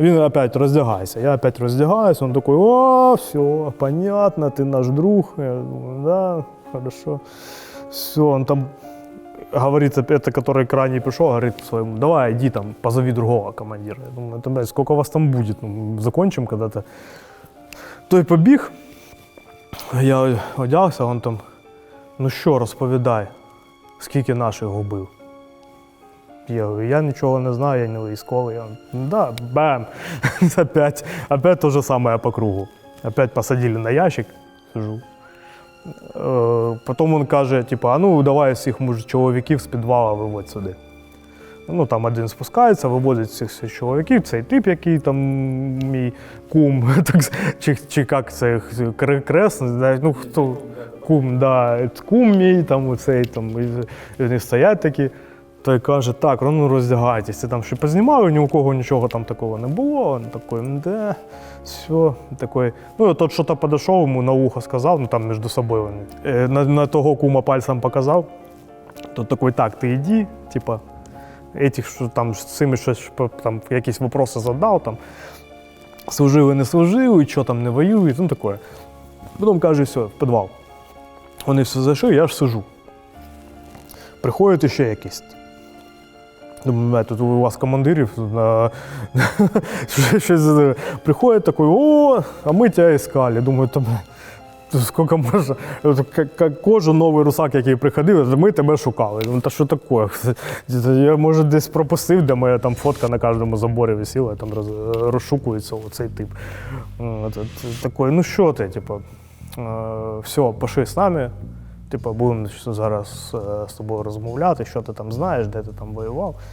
Він опять роздягайся. Я опять роздягаюсь, он такой, о, все, понятно, ти наш друг. Я думаю, да, хорошо. Все, он там говорит, это, который крайний пришел, говорит своему, давай, иди там, позови другого командира. Я думаю, это, блядь, сколько вас там будет? Ну, закончим когда-то. Той побіг, я одягся, он там, ну що, розповідай, скільки наших губив. Я говорю, я нічого не знаю, я не військовий. Он, «Ну да, бам. опять, опять то же самое по кругу. Опять посадили на ящик, сижу. Е, Потім він каже, типу, а ну давай всіх муж чоловіків з підвала виводь сюди. Ну там один спускається, виводить всіх чоловіків, цей тип, який там мій кум, так, чи, чи як це кре- крест, ну хто кум, да, кум мій, там оцей там, і вони стоять такі. Той каже, так, ну роздягайтеся, там ще познімали, ні у кого нічого там такого не було. Він такий, «Ну, да, все, такий. Ну, і тот, що то підійшов, йому на ухо сказав, ну там між собою вони. Е, На, на того кума пальцем показав. Тот такий, так, ти йди, типа, этих, що там з цими щось там, якісь вопроси задав, там, служили, не служили, що там не воюють, ну таке. Потім каже, все, в підвал. Вони все зайшли, я ж сижу. Приходять ще якісь. Думаю, «Бля, тут у вас командирів на... щось е, приходить такий, о, а ми тебе іскали. Думаю, там скільки можна. Кожен новий русак, який приходив, ми тебе шукали. Думаю, та що таке? Я може десь пропустив, де моя там фотка на кожному заборі висіла, там роз- розшукується оцей тип. Такий, ну що ти, типу, е, все, пошли з нами. Типу, будемо зараз е, з тобою розмовляти, що ти там знаєш, де ти там воював.